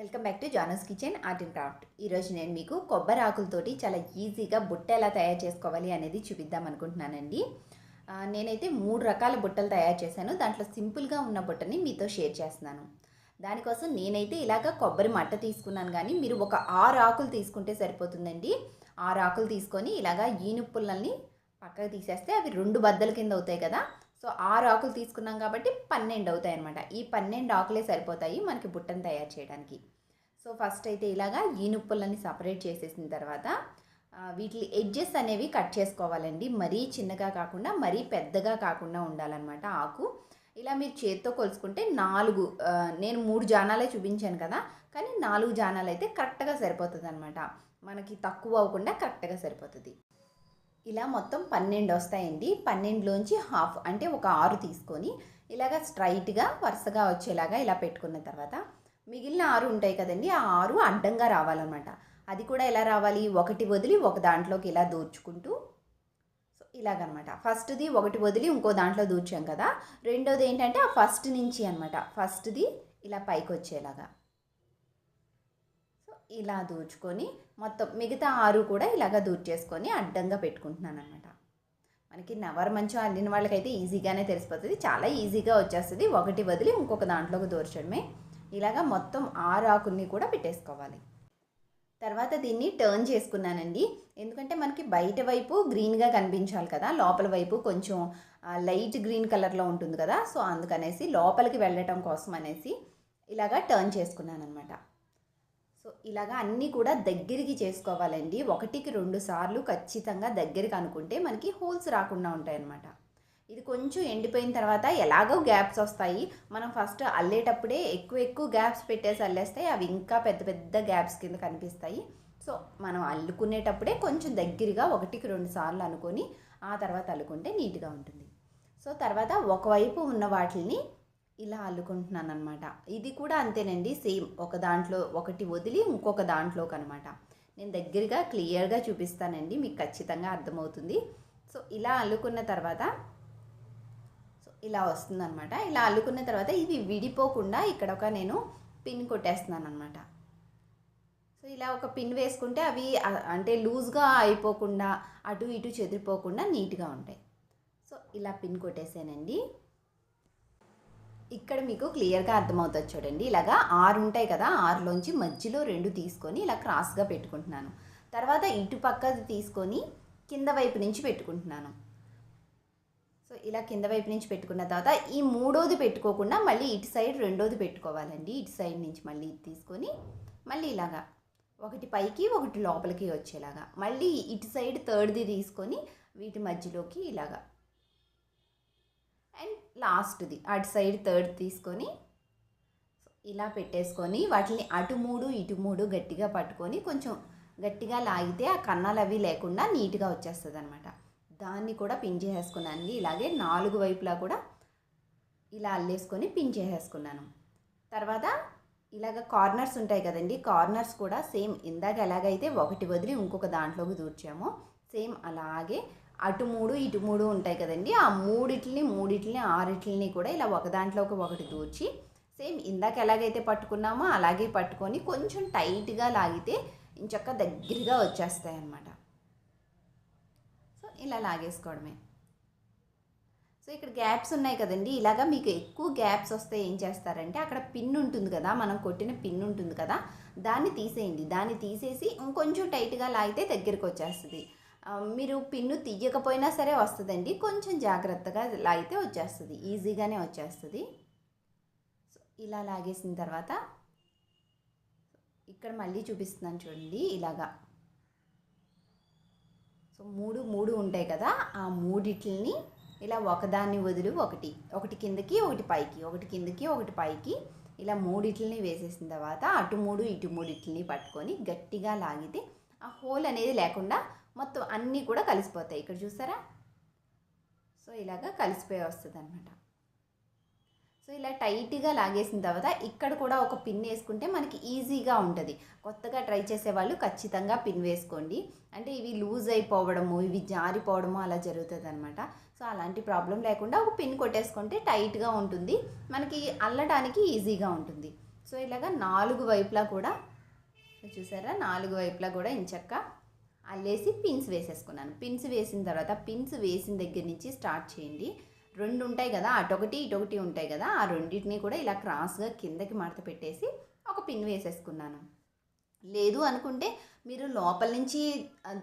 Welcome back to Jana's kitchen art and craft ఈరోజు నేను మీకు కొబ్బరి ఆకులతోటి చాలా ఈజీగా బుట్ట ఎలా తయారు చేసుకోవాలి అనేది చూపిద్దాం అనుకుంటున్నానండి. నేనైతే మూడు రకాల బుట్టలు తయారు చేశాను. దాంట్లో సింపుల్గా ఉన్న బుట్టని మీతో షేర్ చేస్తున్నాను. దానికోసం నేనైతే ఇలాగ కొబ్బరి మట్ట తీసుకున్నాను కానీ మీరు ఒక ఆరు ఆకులు తీసుకుంటే సరిపోతుందండి. ఆరు ఆకులు తీసుకొని ఇలాగ ఈనుపుల్లల్ని పక్కకు తీసేస్తే అవి రెండు బద్దల కింద అవుతాయి కదా. సో ఆరు ఆకులు తీసుకున్నాం కాబట్టి పన్నెండు అవుతాయి అనమాట ఈ పన్నెండు ఆకులే సరిపోతాయి మనకి బుట్టను తయారు చేయడానికి. సో ఫస్ట్ అయితే ఇలాగా ఈనుప్పులని సపరేట్ చేసేసిన తర్వాత వీటి ఎడ్జెస్ అనేవి కట్ చేసుకోవాలండి. మరీ చిన్నగా కాకుండా మరీ పెద్దగా కాకుండా ఉండాలన్నమాట ఆకు. ఇలా మీరు చేత్తో కొలుసుకుంటే నాలుగు నేను మూడు జానాలే చూపించాను కదా కానీ నాలుగు జానాలు అయితే కరెక్ట్గా సరిపోతుంది అనమాట మనకి తక్కువ అవ్వకుండా కరెక్ట్గా సరిపోతుంది. ఇలా మొత్తం పన్నెండు వస్తాయండి. పన్నెండులోంచి హాఫ్ అంటే ఒక ఆరు తీసుకొని ఇలాగ స్ట్రైట్గా వరుసగా వచ్చేలాగా ఇలా పెట్టుకున్న తర్వాత మిగిలిన ఆరు ఉంటాయి కదండి. ఆ ఆరు అడ్డంగా రావాలన్నమాట. అది కూడా ఎలా రావాలి? ఒకటి వదిలి ఒక దాంట్లోకి ఇలా దూర్చుకుంటూ సో ఇలాగనమాట. ఫస్ట్ది ఒకటి వదిలి ఇంకో దాంట్లో దూర్చాం కదా. రెండోది ఏంటంటే ఆ ఫస్ట్ నుంచి అనమాట ఫస్ట్ది ఇలా పైకి వచ్చేలాగా ఇలా దూర్చుకొని మొత్తం మిగతా ఆరు కూడా ఇలాగ దూర్చేసుకొని అడ్డంగా పెట్టుకుంటున్నాను అనమాట మనకి నవర్ మంచం అల్లిన వాళ్ళకైతే ఈజీగానే తెలిసిపోతుంది. చాలా ఈజీగా వచ్చేస్తుంది. ఒకటి వదిలి ఇంకొక దాంట్లోకి దూర్చడమే. ఇలాగా మొత్తం ఆరు ఆకుల్ని కూడా పెట్టేసుకోవాలి. తర్వాత దీన్ని టర్న్ చేసుకున్నానండి. ఎందుకంటే మనకి బయట వైపు గ్రీన్గా కనిపించాలి కదా. లోపల వైపు కొంచెం లైట్ గ్రీన్ కలర్లో ఉంటుంది కదా. సో అందుకనేసి లోపలికి వెళ్ళటం కోసం అనేసి ఇలాగా టర్న్ చేసుకున్నాను అనమాట సో ఇలాగా అన్నీ కూడా దగ్గరికి చేసుకోవాలండి. ఒకటికి రెండు సార్లు ఖచ్చితంగా దగ్గరికి అనుకుంటే మనకి హోల్స్ రాకుండా ఉంటాయన్నమాట. ఇది కొంచెం ఎండిపోయిన తర్వాత ఎలాగో గ్యాప్స్ వస్తాయి. మనం ఫస్ట్ అల్లేటప్పుడే ఎక్కువ ఎక్కువ గ్యాప్స్ పెట్టేసి అల్లేస్తే అవి ఇంకా పెద్ద పెద్ద గ్యాప్స్ కింద కనిపిస్తాయి. సో మనం అల్లుకునేటప్పుడే కొంచెం దగ్గరగా ఒకటికి రెండు సార్లు అనుకొని ఆ తర్వాత అల్లుకుంటే నీట్గా ఉంటుంది. సో తర్వాత ఒకవైపు ఉన్న వాటిని ఇలా అల్లుకుంటున్నాను అనమాట ఇది కూడా అంతేనండి సేమ్ ఒక దాంట్లో ఒకటి వదిలి ఇంకొక దాంట్లోకి అనమాట నేను దగ్గరగా క్లియర్గా చూపిస్తానండి మీకు ఖచ్చితంగా అర్థమవుతుంది. సో ఇలా అల్లుకున్న తర్వాత సో ఇలా వస్తుందన్నమాట. ఇలా అల్లుకున్న తర్వాత ఇవి విడిపోకుండా ఇక్కడ ఒక నేను పిన్ కొట్టేస్తున్నాను అనమాట సో ఇలా ఒక పిన్ వేసుకుంటే అవి అంటే లూజ్గా అయిపోకుండా అటు ఇటు చెదిరిపోకుండా నీట్గా ఉంటాయి. సో ఇలా పిన్ కొట్టేసానండి. ఇక్కడ మీకు క్లియర్గా అర్థమవుతుంది చూడండి. ఇలాగా ఆరు ఉంటాయి కదా ఆరులోంచి మధ్యలో రెండు తీసుకొని ఇలా క్రాస్గా పెట్టుకుంటున్నాను. తర్వాత ఇటు పక్కది తీసుకొని కింద వైపు నుంచి పెట్టుకుంటున్నాను. సో ఇలా కింద వైపు నుంచి పెట్టుకున్న తర్వాత ఈ మూడోది పెట్టుకోకుండా మళ్ళీ ఇటు సైడ్ రెండోది పెట్టుకోవాలండి. ఇటు సైడ్ నుంచి మళ్ళీ తీసుకొని మళ్ళీ ఇలాగా ఒకటి పైకి ఒకటి లోపలికి వచ్చేలాగా. మళ్ళీ ఇటు సైడ్ థర్డ్ది తీసుకొని వీటి మధ్యలోకి ఇలాగా లాస్ట్ది అటు సైడ్ థర్డ్ తీసుకొని ఇలా పెట్టేసుకొని వాటిని అటు మూడు ఇటు మూడు గట్టిగా పట్టుకొని కొంచెం గట్టిగా లాగితే ఆ కన్నాలు అవి లేకుండా నీట్గా వచ్చేస్తుంది అనమాట దాన్ని కూడా పిన్ చేసేసుకున్నాను ఇలాగే నాలుగు వైపులా కూడా ఇలా అల్లేసుకొని పిన్ చేసేసుకున్నాను. తర్వాత ఇలాగ కార్నర్స్ ఉంటాయి కదండి కార్నర్స్ కూడా సేమ్ ఇందాక ఎలాగైతే ఒకటి వదిలి ఇంకొక దాంట్లోకి దూర్చామో సేమ్ అలాగే అటు మూడు ఇటు మూడు ఉంటాయి కదండి. ఆ మూడిటిని మూడిట్లని ఆరిట్లని కూడా ఇలా ఒక దాంట్లోకి ఒకటి దూర్చి సేమ్ ఇందాక ఎలాగైతే పట్టుకున్నామో అలాగే పట్టుకొని కొంచెం టైట్గా లాగితే ఇంచక్క దగ్గరగా వచ్చేస్తాయి అన్నమాట సో ఇలా లాగేసుకోవడమే. సో ఇక్కడ గ్యాప్స్ ఉన్నాయి కదండి. ఇలాగా మీకు ఎక్కువ గ్యాప్స్ వస్తే ఏం చేస్తారంటే అక్కడ పిన్ ఉంటుంది కదా మనం కొట్టిన పిన్ ఉంటుంది కదా దాన్ని తీసేయండి. దాన్ని తీసేసి ఇంకొంచెం టైట్గా లాగితే దగ్గరికి వచ్చేస్తుంది మీరు పిన్ను తీయకపోయినా సరే వస్తుందండి. కొంచెం జాగ్రత్తగా లాగితే వచ్చేస్తుంది. ఈజీగానే వచ్చేస్తుంది. సో ఇలా లాగేసిన తర్వాత ఇక్కడ మళ్ళీ చూపిస్తున్నాను చూడండి. ఇలాగా. సో మూడు మూడు ఉంటాయి కదా. ఆ మూడిట్లని ఇలా ఒకదాన్ని వదిలి ఒకటి. ఒకటి కిందకి ఒకటి పైకి. ఒకటి కిందకి ఒకటి పైకి. ఇలా మూడిట్లని వేసేసిన తర్వాత అటు మూడు ఇటు మూడిట్లని పట్టుకొని గట్టిగా లాగితే ఆ హోల్ అనేది లేకుండా మొత్తం అన్నీ కూడా కలిసిపోతాయి. ఇక్కడ చూసారా సో ఇలాగా కలిసిపోయి వస్తుంది అనమాట సో ఇలా టైట్గా లాగేసిన తర్వాత ఇక్కడ కూడా ఒక పిన్ వేసుకుంటే మనకి ఈజీగా ఉంటుంది. కొత్తగా ట్రై చేసే వాళ్ళు ఖచ్చితంగా పిన్ వేసుకోండి. అంటే ఇవి లూజ్ అయిపోవడము ఇవి జారిపోవడము అలా జరుగుతుంది అనమాట సో అలాంటి ప్రాబ్లం లేకుండా ఒక పిన్ కొట్టేసుకుంటే టైట్గా ఉంటుంది. మనకి అల్లడానికి ఈజీగా ఉంటుంది. సో ఇలాగా నాలుగు వైపులా కూడా చూసారా? నాలుగు వైపులా కూడా ఇంచక్క అల్లేసి పిన్స్ వేసేసుకున్నాను. పిన్స్ వేసిన తర్వాత పిన్స్ వేసిన దగ్గర నుంచి స్టార్ట్ చేయండి. రెండు ఉంటాయి కదా అటొకటి ఇటొకటి ఉంటాయి కదా ఆ రెండింటిని కూడా ఇలా క్రాస్గా కిందకి మడత పెట్టేసి ఒక పిన్ వేసేసుకున్నాను. లేదు అనుకుంటే మీరు లోపల నుంచి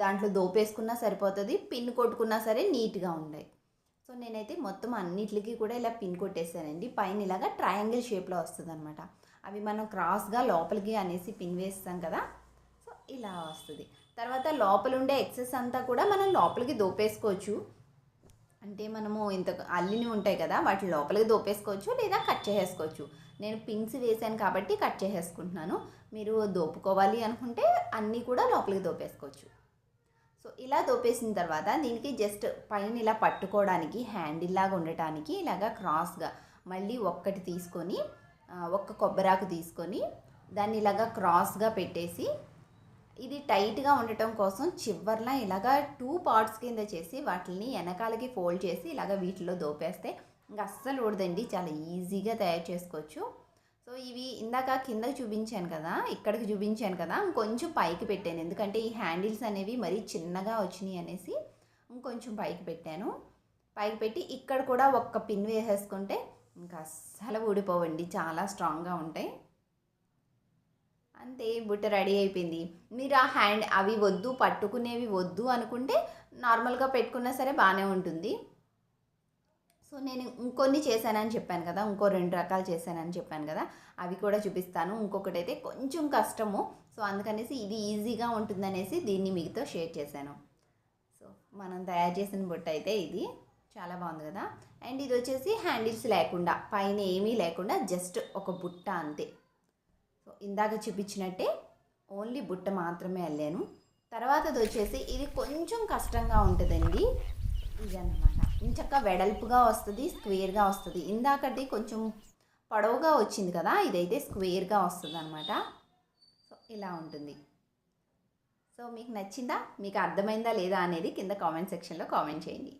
దాంట్లో దోపేసుకున్నా సరిపోతుంది పిన్ కొట్టుకున్నా సరే నీట్గా ఉండే. సో నేనైతే మొత్తం అన్నిటికి కూడా ఇలా పిన్ కొట్టేసానండి. పైన ఇలాగా ట్రయాంగిల్ షేప్లో వస్తుంది అనమాట అవి మనం క్రాస్గా లోపలికి అనేసి పిన్ వేస్తాం కదా సో ఇలా వస్తుంది. తర్వాత లోపల ఉండే ఎక్సెస్ అంతా కూడా మనం లోపలికి దోపేసుకోవచ్చు. అంటే మనము ఇంత అల్లిని ఉంటాయి కదా వాటి లోపలికి దోపేసుకోవచ్చు లేదా కట్ చేసేసుకోవచ్చు. నేను పిన్స్ వేసాను కాబట్టి కట్ చేసేసుకుంటున్నాను. మీరు దోపుకోవాలి అనుకుంటే అన్నీ కూడా లోపలికి దోపేసుకోవచ్చు. సో ఇలా దోపేసిన తర్వాత దీనికి జస్ట్ పైన ఇలా పట్టుకోవడానికి హ్యాండిల్ లాగా ఉండటానికి ఇలాగా క్రాస్గా మళ్ళీ ఒక్కటి తీసుకొని ఒక్క కొబ్బరాకు తీసుకొని దాన్ని ఇలాగా క్రాస్గా పెట్టేసి ఇది టైట్గా ఉండటం కోసం చివర్లా ఇలాగా టూ పార్ట్స్ కింద చేసి వాటిని వెనకాలకి ఫోల్డ్ చేసి ఇలాగ వీటిలో దోపేస్తే ఇంకా అస్సలు ఊడదండి. చాలా ఈజీగా తయారు చేసుకోవచ్చు. సో ఇవి ఇందాక కిందకి చూపించాను కదా ఇక్కడికి చూపించాను కదా ఇంకొంచెం పైకి పెట్టాను. ఎందుకంటే ఈ హ్యాండిల్స్ అనేవి మరీ చిన్నగా వచ్చినాయి అనేసి ఇంకొంచెం పైకి పెట్టాను. పైకి పెట్టి ఇక్కడ కూడా ఒక్క పిన్ వేసేసుకుంటే ఇంకా అస్సలు ఊడిపోవండి. చాలా స్ట్రాంగ్గా ఉంటాయి. అంతే బుట్ట రెడీ అయిపోయింది. మీరు ఆ హ్యాండ్ అవి వద్దు పట్టుకునేవి వద్దు అనుకుంటే నార్మల్గా పెట్టుకున్నా సరే బాగానే ఉంటుంది. సో నేను ఇంకొన్ని చేశానని చెప్పాను కదా ఇంకో రెండు రకాలు చేశానని చెప్పాను కదా అవి కూడా చూపిస్తాను. ఇంకొకటి అయితే కొంచెం కష్టము. సో అందుకనేసి ఇది ఈజీగా ఉంటుందనేసి దీన్ని మీతో షేర్ చేశాను. సో మనం తయారు చేసిన బుట్ట అయితే ఇది. చాలా బాగుంది కదా. అండ్ ఇది వచ్చేసి హ్యాండిల్స్ లేకుండా పైన ఏమీ లేకుండా జస్ట్ ఒక బుట్ట అంతే. ఇందాక చూపించినట్టే ఓన్లీ బుట్ట మాత్రమే అల్లాను. తర్వాతది వచ్చేసి ఇది కొంచెం కష్టంగా ఉంటుందండి. ఇది ఇంచక్క వెడల్పుగా వస్తుంది స్క్వేర్గా వస్తుంది. ఇందాకటి కొంచెం పొడవుగా వచ్చింది కదా ఇదైతే స్క్వేర్గా వస్తుంది అనమాట సో ఇలా ఉంటుంది. సో మీకు నచ్చిందా? మీకు అర్థమైందా లేదా అనేది కింద కామెంట్ సెక్షన్లో కామెంట్ చేయండి.